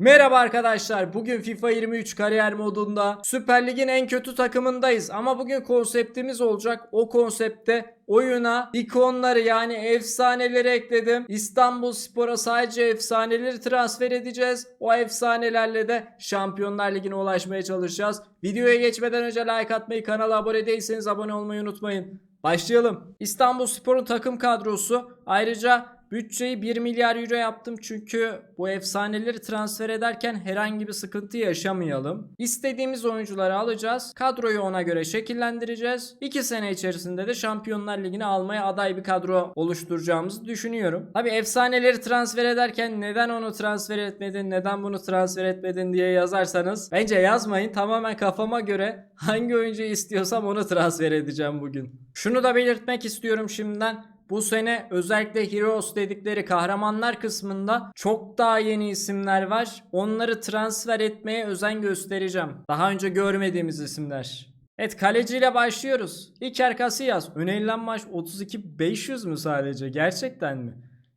Merhaba arkadaşlar. Bugün FIFA 23 kariyer modunda Süper Lig'in en kötü takımındayız. Ama bugün konseptimiz olacak. O konsepte oyuna ikonları yani efsaneleri ekledim. İstanbul Spor'a sadece efsaneleri transfer edeceğiz. O efsanelerle de Şampiyonlar Ligi'ne ulaşmaya çalışacağız. Videoya geçmeden önce like atmayı, kanala abone değilseniz abone olmayı unutmayın. Başlayalım. İstanbul Spor'un takım kadrosu ayrıca Bütçeyi 1 milyar euro yaptım çünkü bu efsaneleri transfer ederken herhangi bir sıkıntı yaşamayalım. İstediğimiz oyuncuları alacağız. Kadroyu ona göre şekillendireceğiz. 2 sene içerisinde de Şampiyonlar Ligi'ne almaya aday bir kadro oluşturacağımızı düşünüyorum. Tabi efsaneleri transfer ederken neden onu transfer etmedin, neden bunu transfer etmedin diye yazarsanız bence yazmayın. Tamamen kafama göre hangi oyuncuyu istiyorsam onu transfer edeceğim bugün. Şunu da belirtmek istiyorum şimdiden. Bu sene özellikle Heroes dedikleri kahramanlar kısmında çok daha yeni isimler var. Onları transfer etmeye özen göstereceğim. Daha önce görmediğimiz isimler. Evet kaleciyle başlıyoruz. İker Casillas. Önerilen maç 32 500 mü sadece? Gerçekten mi?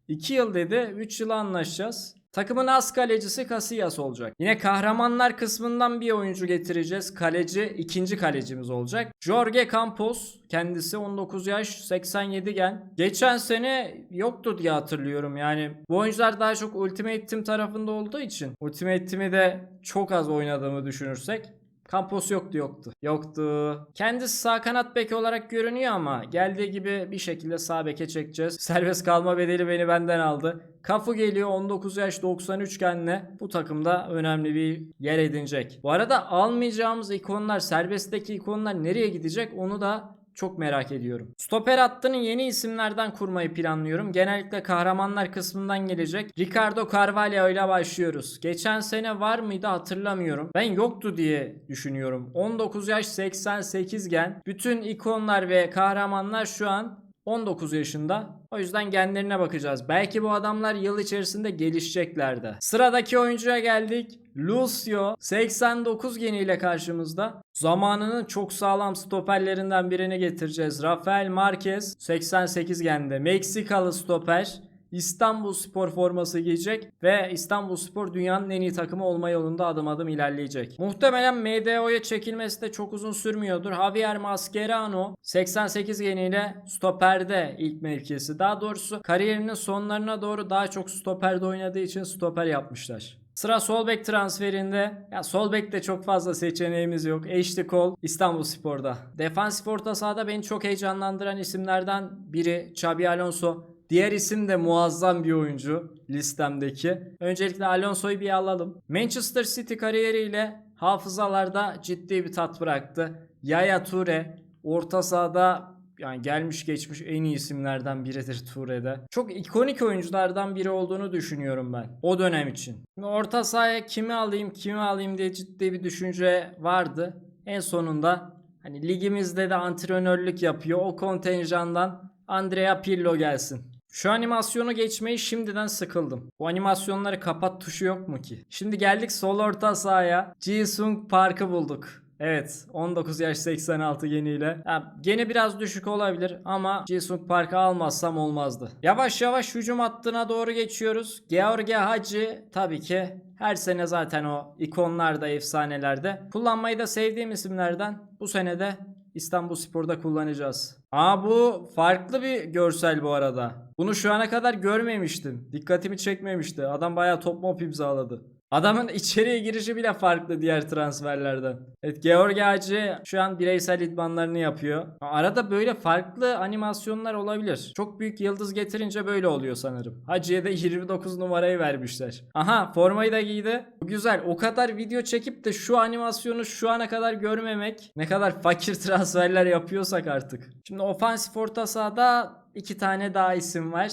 2 yıl dedi. 3 yıla anlaşacağız. Takımın az kalecisi Casillas olacak. Yine kahramanlar kısmından bir oyuncu getireceğiz. Kaleci ikinci kalecimiz olacak. Jorge Campos kendisi 19 yaş 87 gen. Geçen sene yoktu diye hatırlıyorum. Yani bu oyuncular daha çok Ultimate Team tarafında olduğu için Ultimate Team'i de çok az oynadığımı düşünürsek Campos yoktu yoktu. Yoktu. Kendisi sağ kanat beki olarak görünüyor ama geldiği gibi bir şekilde sağ beke çekeceğiz. Serbest kalma bedeli beni benden aldı. Kafu geliyor 19 yaş 93 genle bu takımda önemli bir yer edinecek. Bu arada almayacağımız ikonlar serbestteki ikonlar nereye gidecek onu da çok merak ediyorum. Stoper hattını yeni isimlerden kurmayı planlıyorum. Genellikle kahramanlar kısmından gelecek. Ricardo Carvalho ile başlıyoruz. Geçen sene var mıydı hatırlamıyorum. Ben yoktu diye düşünüyorum. 19 yaş 88 gen. Bütün ikonlar ve kahramanlar şu an 19 yaşında. O yüzden genlerine bakacağız. Belki bu adamlar yıl içerisinde gelişecekler de. Sıradaki oyuncuya geldik. Lucio 89 geniyle karşımızda. Zamanının çok sağlam stoperlerinden birini getireceğiz. Rafael Marquez 88 gende. Meksikalı stoper. İstanbul Spor forması giyecek ve İstanbul Spor dünyanın en iyi takımı olma yolunda adım adım ilerleyecek. Muhtemelen MDO'ya çekilmesi de çok uzun sürmüyordur. Javier Mascherano 88 geniyle stoperde ilk mevkisi. Daha doğrusu kariyerinin sonlarına doğru daha çok stoperde oynadığı için stoper yapmışlar. Sıra sol bek transferinde. Ya sol bekte çok fazla seçeneğimiz yok. Ashley Cole İstanbul Spor'da. Defansif orta sahada beni çok heyecanlandıran isimlerden biri Xabi Alonso. Diğer isim de muazzam bir oyuncu listemdeki. Öncelikle Alonso'yu bir alalım. Manchester City kariyeriyle hafızalarda ciddi bir tat bıraktı. Yaya Toure orta sahada yani gelmiş geçmiş en iyi isimlerden biridir Toure'de. Çok ikonik oyunculardan biri olduğunu düşünüyorum ben o dönem için. Orta sahaya kimi alayım kimi alayım diye ciddi bir düşünce vardı. En sonunda hani ligimizde de antrenörlük yapıyor. O kontenjandan Andrea Pirlo gelsin. Şu animasyonu geçmeyi şimdiden sıkıldım. Bu animasyonları kapat tuşu yok mu ki? Şimdi geldik sol orta sahaya. Jisung Park'ı bulduk. Evet 19 yaş 86 geniyle. Ya, gene biraz düşük olabilir ama Jisung Park'ı almazsam olmazdı. Yavaş yavaş hücum hattına doğru geçiyoruz. George Hacı tabii ki her sene zaten o ikonlarda efsanelerde. Kullanmayı da sevdiğim isimlerden bu sene de İstanbul Spor'da kullanacağız. Aa bu farklı bir görsel bu arada. Bunu şu ana kadar görmemiştim. Dikkatimi çekmemişti. Adam bayağı top mop imzaladı. Adamın içeriye girişi bile farklı diğer transferlerden. Evet Georgi Hacı şu an bireysel idmanlarını yapıyor. Arada böyle farklı animasyonlar olabilir. Çok büyük yıldız getirince böyle oluyor sanırım. Hacı'ya da 29 numarayı vermişler. Aha formayı da giydi. Güzel. O kadar video çekip de şu animasyonu şu ana kadar görmemek ne kadar fakir transferler yapıyorsak artık. Şimdi ofansif orta sahada iki tane daha isim var.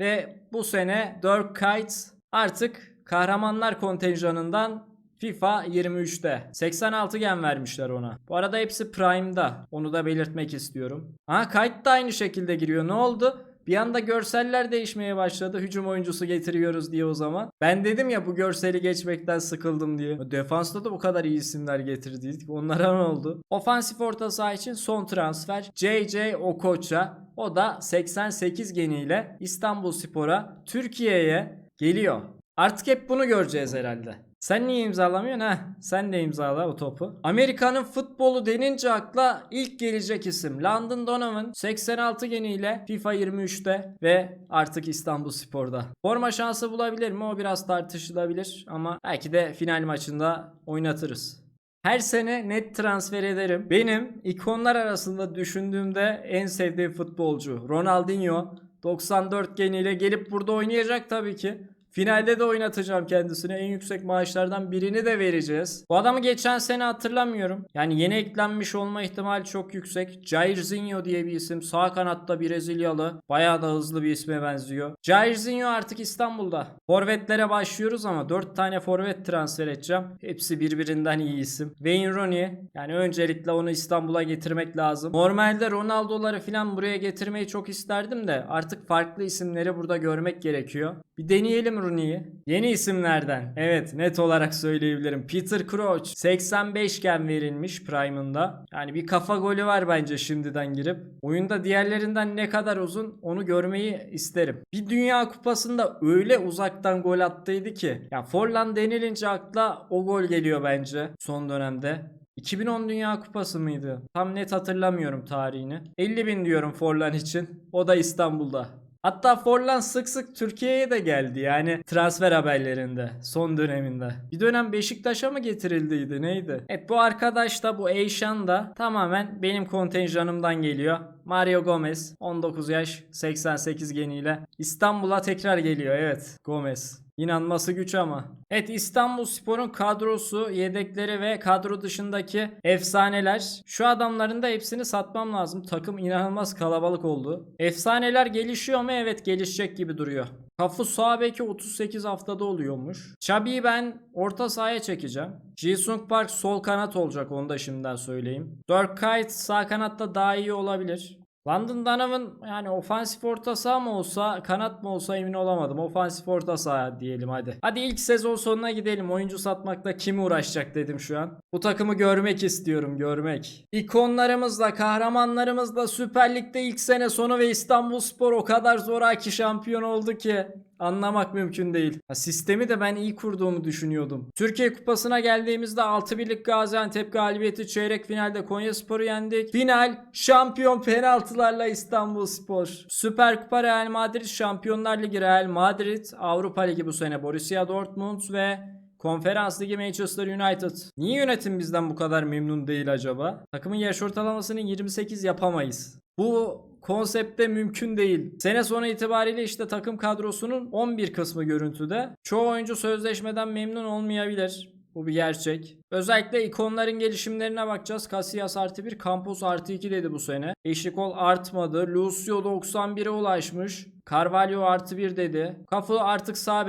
Ve bu sene Dirk Kuyt artık kahramanlar kontenjanından FIFA 23'te. 86 gen vermişler ona. Bu arada hepsi Prime'da. Onu da belirtmek istiyorum. Aha kayıt da aynı şekilde giriyor. Ne oldu? Bir anda görseller değişmeye başladı. Hücum oyuncusu getiriyoruz diye o zaman. Ben dedim ya bu görseli geçmekten sıkıldım diye. Defansta da bu kadar iyi isimler getirdiydik. Onlara ne oldu? Ofansif orta saha için son transfer JJ Okocha. O da 88 geniyle İstanbul Spor'a Türkiye'ye geliyor. Artık hep bunu göreceğiz herhalde. Sen niye imzalamıyorsun ha? Sen de imzala o topu. Amerika'nın futbolu denince akla ilk gelecek isim Landon Donovan 86 geniyle FIFA 23'te ve artık İstanbul Spor'da. Forma şansı bulabilir mi? O biraz tartışılabilir ama belki de final maçında oynatırız. Her sene net transfer ederim. Benim ikonlar arasında düşündüğümde en sevdiğim futbolcu Ronaldinho 94 geniyle gelip burada oynayacak tabii ki. Finalde de oynatacağım kendisine. En yüksek maaşlardan birini de vereceğiz. Bu adamı geçen sene hatırlamıyorum. Yani yeni eklenmiş olma ihtimali çok yüksek. Jairzinho diye bir isim. Sağ kanatta Brezilyalı. Bayağı da hızlı bir isme benziyor. Jairzinho artık İstanbul'da. Forvetlere başlıyoruz ama 4 tane forvet transfer edeceğim. Hepsi birbirinden iyi isim. Wayne Rooney. Yani öncelikle onu İstanbul'a getirmek lazım. Normalde Ronaldo'ları falan buraya getirmeyi çok isterdim de artık farklı isimleri burada görmek gerekiyor. Bir deneyelim Rooney'i. Yeni isimlerden. Evet net olarak söyleyebilirim. Peter Crouch 85 iken verilmiş Prime'ında. Yani bir kafa golü var bence şimdiden girip. Oyunda diğerlerinden ne kadar uzun onu görmeyi isterim. Bir Dünya Kupası'nda öyle uzaktan gol attıydı ki. Ya Forlan denilince akla o gol geliyor bence son dönemde. 2010 Dünya Kupası mıydı? Tam net hatırlamıyorum tarihini. 50 bin diyorum Forlan için. O da İstanbul'da. Hatta Forlan sık sık Türkiye'ye de geldi yani transfer haberlerinde son döneminde. Bir dönem Beşiktaş'a mı getirildiydi neydi? Evet bu arkadaş da bu Eyşan da tamamen benim kontenjanımdan geliyor. Mario Gomez 19 yaş 88 geniyle İstanbul'a tekrar geliyor evet Gomez. İnanması güç ama. Evet İstanbul Spor'un kadrosu, yedekleri ve kadro dışındaki efsaneler. Şu adamların da hepsini satmam lazım. Takım inanılmaz kalabalık oldu. Efsaneler gelişiyor mu? Evet gelişecek gibi duruyor. Kafu sağ beki 38 haftada oluyormuş. Chabi'yi ben orta sahaya çekeceğim. Jisung Park sol kanat olacak onu da şimdiden söyleyeyim. Dirk Kuyt sağ kanatta daha iyi olabilir. London Donovan yani ofansif orta saha mı olsa kanat mı olsa emin olamadım. Ofansif orta saha diyelim hadi. Hadi ilk sezon sonuna gidelim. Oyuncu satmakla kim uğraşacak dedim şu an. Bu takımı görmek istiyorum görmek. İkonlarımızla kahramanlarımızla Süper Lig'de ilk sene sonu ve İstanbul Spor o kadar zoraki şampiyon oldu ki. Anlamak mümkün değil. Ha, sistemi de ben iyi kurduğumu düşünüyordum. Türkiye Kupası'na geldiğimizde 6 birlik Gaziantep galibiyeti çeyrek finalde Konyaspor'u yendik. Final şampiyon penaltılarla İstanbul Spor. Süper Kupa Real Madrid, Şampiyonlar Ligi Real Madrid, Avrupa Ligi bu sene Borussia Dortmund ve Konferans Ligi Manchester United. Niye yönetim bizden bu kadar memnun değil acaba? Takımın yaş ortalamasını 28 yapamayız. Bu konsepte mümkün değil. Sene sonu itibariyle işte takım kadrosunun 11 kısmı görüntüde. Çoğu oyuncu sözleşmeden memnun olmayabilir. Bu bir gerçek. Özellikle ikonların gelişimlerine bakacağız. Casillas artı 1, Campos artı 2 dedi bu sene. Eşikol artmadı. Lucio 91'e ulaşmış. Carvalho artı 1 dedi. Cafu artık sağ.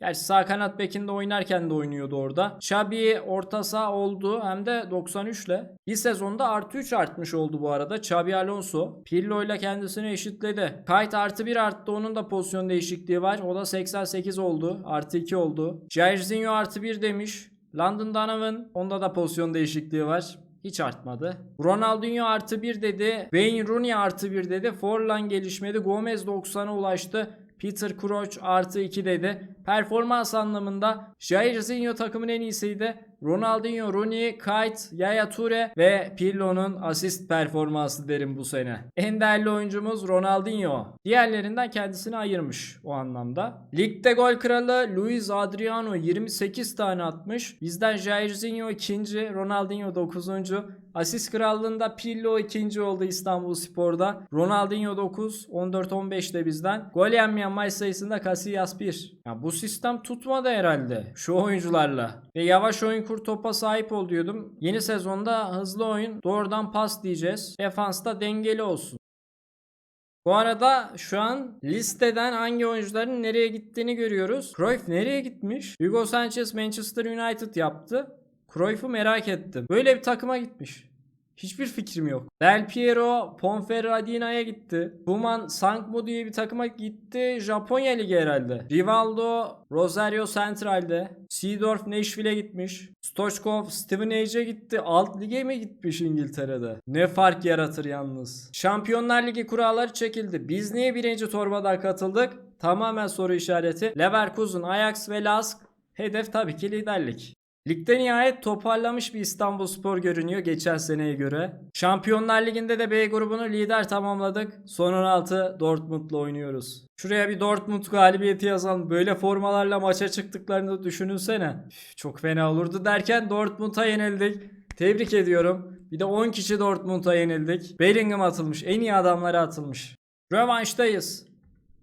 Gerçi sağ kanat bekinde oynarken de oynuyordu orada. Xabi orta saha oldu hem de 93 ile. Bir sezonda artı 3 artmış oldu bu arada. Xabi Alonso. Pirlo ile kendisini eşitledi. Kayt artı 1 arttı. Onun da pozisyon değişikliği var. O da 88 oldu. Artı 2 oldu. Jairzinho artı 1 demiş. London Donovan. Onda da pozisyon değişikliği var. Hiç artmadı. Ronaldinho artı 1 dedi. Wayne Rooney artı 1 dedi. Forlan gelişmedi. Gomez 90'a ulaştı. Peter Crouch artı 2 dedi. Performans anlamında Jairzinho takımın en iyisiydi. Ronaldinho, Rooney, Kite, Yaya Toure ve Pirlo'nun asist performansı derim bu sene. En değerli oyuncumuz Ronaldinho. Diğerlerinden kendisini ayırmış o anlamda. Ligde gol kralı Luis Adriano 28 tane atmış. Bizden Jairzinho ikinci, Ronaldinho 9. Asist krallığında Pirlo ikinci oldu İstanbul Spor'da. Ronaldinho 9, 14-15 de bizden. Gol yenmeyen maç sayısında Casillas 1. Ya bu sistem tutmadı herhalde şu oyuncularla. Ve yavaş oyun kur topa sahip ol diyordum. Yeni sezonda hızlı oyun doğrudan pas diyeceğiz. Defansta dengeli olsun. Bu arada şu an listeden hangi oyuncuların nereye gittiğini görüyoruz. Cruyff nereye gitmiş? Hugo Sanchez Manchester United yaptı. Cruyff'u merak ettim. Böyle bir takıma gitmiş. Hiçbir fikrim yok. Del Piero Ponferradina'ya gitti. Buman Sankmo diye bir takıma gitti. Japonya Ligi herhalde. Rivaldo Rosario Central'de. Seedorf Nashville'e gitmiş. Stoichkov Steven Age'e gitti. Alt lige mi gitmiş İngiltere'de? Ne fark yaratır yalnız. Şampiyonlar Ligi kuralları çekildi. Biz niye birinci torbadan katıldık? tamamen soru işareti. Leverkusen, Ajax ve Lask hedef tabii ki liderlik. Ligde nihayet toparlamış bir İstanbul Spor görünüyor geçen seneye göre. Şampiyonlar Ligi'nde de B grubunu lider tamamladık. Son 16 Dortmund'la oynuyoruz. Şuraya bir Dortmund galibiyeti yazalım. Böyle formalarla maça çıktıklarını düşününsene. Üf, çok fena olurdu derken Dortmund'a yenildik. Tebrik ediyorum. Bir de 10 kişi Dortmund'a yenildik. Bellingham atılmış. En iyi adamları atılmış. Rövanştayız.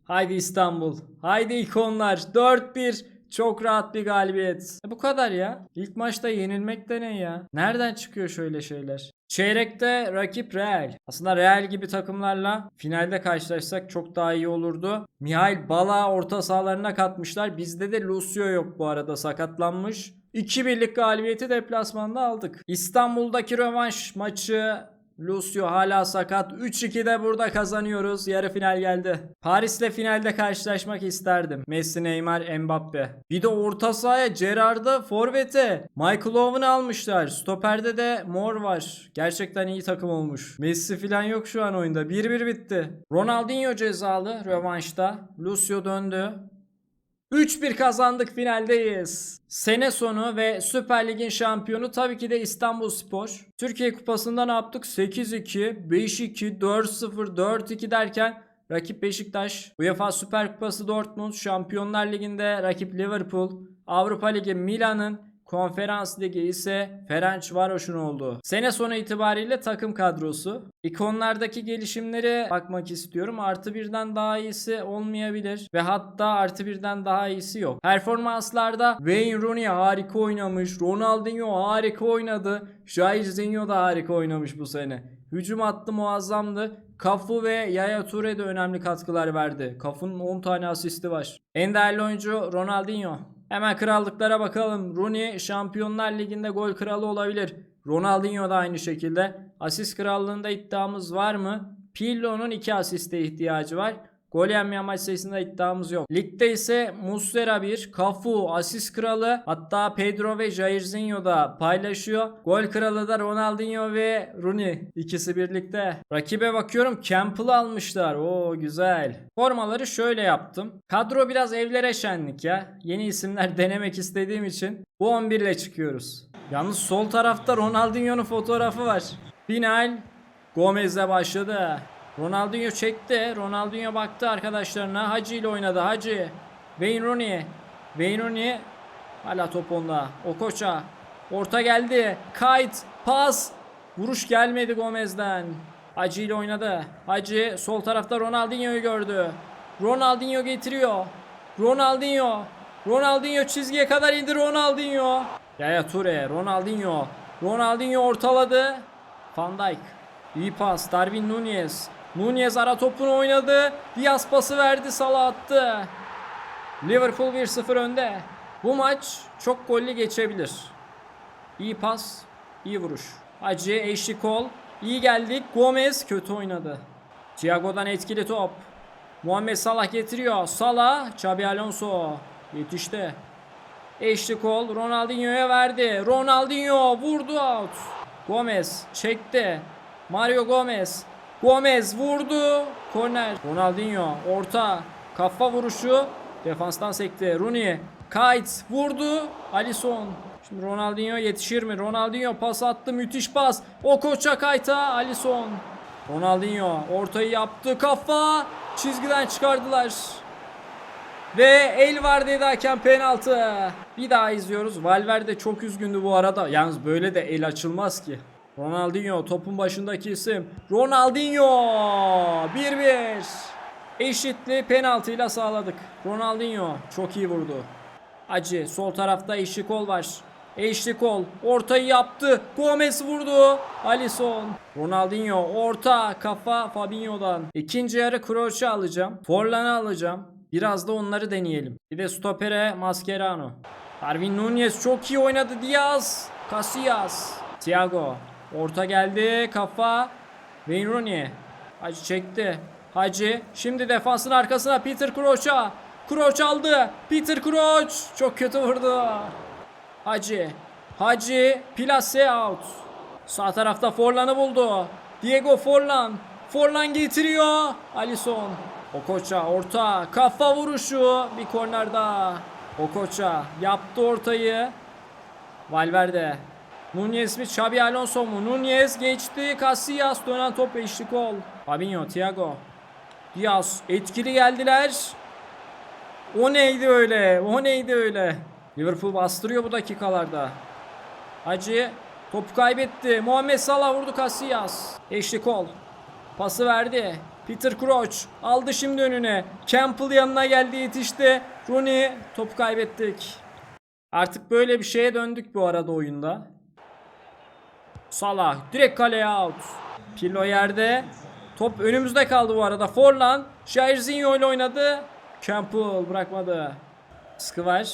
Haydi İstanbul. Haydi ikonlar. 4-1. Çok rahat bir galibiyet. E bu kadar ya. İlk maçta yenilmek de ne ya? Nereden çıkıyor şöyle şeyler? Çeyrekte rakip Real. Aslında Real gibi takımlarla finalde karşılaşsak çok daha iyi olurdu. Mihail Bala orta sahalarına katmışlar. Bizde de Lucio yok bu arada sakatlanmış. 2 birlik galibiyeti deplasmanda aldık. İstanbul'daki rövanş maçı Lucio hala sakat. 3-2'de burada kazanıyoruz. Yarı final geldi. Paris'le finalde karşılaşmak isterdim. Messi, Neymar, Mbappe. Bir de orta sahaya Gerrard'a, Forvet'e Michael Owen'ı almışlar. Stoper'de de Mor var. Gerçekten iyi takım olmuş. Messi falan yok şu an oyunda. 1-1 bitti. Ronaldinho cezalı rövanşta. Lucio döndü. 3-1 kazandık finaldeyiz. Sene sonu ve Süper Lig'in şampiyonu tabii ki de İstanbul Spor. Türkiye Kupası'nda ne yaptık? 8-2, 5-2, 4-0, 4-2 derken rakip Beşiktaş. UEFA Süper Kupası Dortmund, Şampiyonlar Ligi'nde rakip Liverpool, Avrupa Ligi Milan'ın Konferans Ligi ise Ferencvaros'un oldu. Sene sonu itibariyle takım kadrosu. İkonlardaki gelişimlere bakmak istiyorum. Artı birden daha iyisi olmayabilir. Ve hatta artı birden daha iyisi yok. Performanslarda Wayne Rooney harika oynamış. Ronaldinho harika oynadı. Jairzinho da harika oynamış bu sene. Hücum hattı muazzamdı. Kafu ve Yaya Toure de önemli katkılar verdi. Kafu'nun 10 tane asisti var. En değerli oyuncu Ronaldinho. Hemen krallıklara bakalım. Rooney Şampiyonlar Ligi'nde gol kralı olabilir. Ronaldinho da aynı şekilde. Asist krallığında iddiamız var mı? Pirlo'nun 2 asiste ihtiyacı var. Gol yenmeyen maç sayısında iddiamız yok. Ligde ise Muslera 1, Cafu asist kralı hatta Pedro ve Jairzinho da paylaşıyor. Gol kralı da Ronaldinho ve Rooney ikisi birlikte. Rakibe bakıyorum Campbell'ı almışlar. Oo güzel. Formaları şöyle yaptım. Kadro biraz evlere şenlik ya. Yeni isimler denemek istediğim için bu 11 ile çıkıyoruz. Yalnız sol tarafta Ronaldinho'nun fotoğrafı var. Final Gomez'le başladı. Ronaldinho çekti. Ronaldinho baktı arkadaşlarına. Hacı ile oynadı. Hacı. Wayne Rooney. Wayne Rooney. Hala top onda. Okocha. Orta geldi. Kayt. Pas. Vuruş gelmedi Gomez'den. Hacı ile oynadı. Hacı sol tarafta Ronaldinho'yu gördü. Ronaldinho getiriyor. Ronaldinho. Ronaldinho çizgiye kadar indi Ronaldinho. Yaya Toure. Ronaldinho. Ronaldinho ortaladı. Van Dijk. İyi pas. Darwin Nunez. Nunez ara topunu oynadı. Diaz pası verdi. Salah attı. Liverpool 1-0 önde. Bu maç çok gollü geçebilir. İyi pas. iyi vuruş. Hacı eşli kol. İyi geldik. Gomez kötü oynadı. Thiago'dan etkili top. Muhammed Salah getiriyor. Salah. Xabi Alonso. Yetişti. Eşli kol. Ronaldinho'ya verdi. Ronaldinho vurdu out. Gomez çekti. Mario Gomez. Gomez vurdu. Korner. Ronaldinho orta. Kafa vuruşu. Defanstan sekti. Rooney. Kayt vurdu. Alisson. Şimdi Ronaldinho yetişir mi? Ronaldinho pas attı. Müthiş pas. O koça kayta. Alisson. Ronaldinho ortayı yaptı. Kafa. Çizgiden çıkardılar. Ve el var dedi penaltı. Bir daha izliyoruz. Valverde çok üzgündü bu arada. Yalnız böyle de el açılmaz ki. Ronaldinho topun başındaki isim. Ronaldinho 1-1. Eşitli penaltıyla sağladık. Ronaldinho çok iyi vurdu. Acı sol tarafta eşli kol var. Eşli kol ortayı yaptı. Gomez vurdu. Alisson. Ronaldinho orta kafa Fabinho'dan. İkinci yarı Kroos'u alacağım. Forlan'ı alacağım. Biraz da onları deneyelim. Bir de stopere Mascherano. Darwin Nunez çok iyi oynadı. Diaz. Casillas. Thiago. Orta geldi. Kafa. Wayne Rooney. Hacı çekti. Hacı. Şimdi defansın arkasına Peter Crouch'a. Crouch aldı. Peter Crouch. Çok kötü vurdu. Hacı. Hacı. Plase out. Sağ tarafta Forlan'ı buldu. Diego Forlan. Forlan getiriyor. Alisson. Okocha orta kafa vuruşu bir korner daha. Okocha yaptı ortayı. Valverde. Nunez mi? Xabi Alonso mu? Nunez geçti. Casillas dönen top eşlik ol. Fabinho, Thiago. Diaz etkili geldiler. O neydi öyle? O neydi öyle? Liverpool bastırıyor bu dakikalarda. Hacı topu kaybetti. Muhammed Salah vurdu Casillas. Eşlik ol. Pası verdi. Peter Crouch aldı şimdi önüne. Campbell yanına geldi yetişti. Rooney topu kaybettik. Artık böyle bir şeye döndük bu arada oyunda. Salah direkt kaleye out. Pirlo yerde. Top önümüzde kaldı bu arada. Forlan Jairzinho ile oynadı. Campbell bırakmadı. Sıkı var.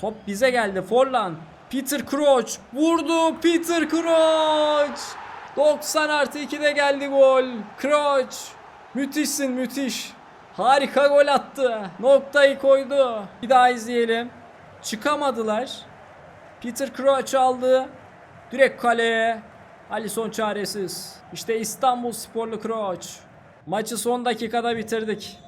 Top bize geldi. Forlan. Peter Crouch vurdu. Peter Crouch. 90 artı 2'de geldi gol. Crouch. Müthişsin müthiş. Harika gol attı. Noktayı koydu. Bir daha izleyelim. Çıkamadılar. Peter Crouch aldı. Direkt kaleye. Alisson çaresiz. İşte İstanbul Sporlu Crouch. Maçı son dakikada bitirdik.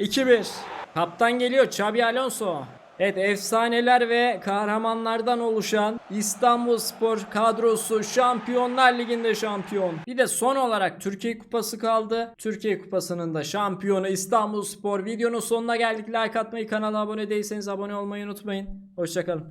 2-1. Kaptan geliyor Xabi Alonso. Evet efsaneler ve kahramanlardan oluşan İstanbul Spor kadrosu Şampiyonlar Ligi'nde şampiyon. Bir de son olarak Türkiye Kupası kaldı. Türkiye Kupası'nın da şampiyonu İstanbul Spor. Videonun sonuna geldik. Like atmayı, kanala abone değilseniz abone olmayı unutmayın. Hoşçakalın.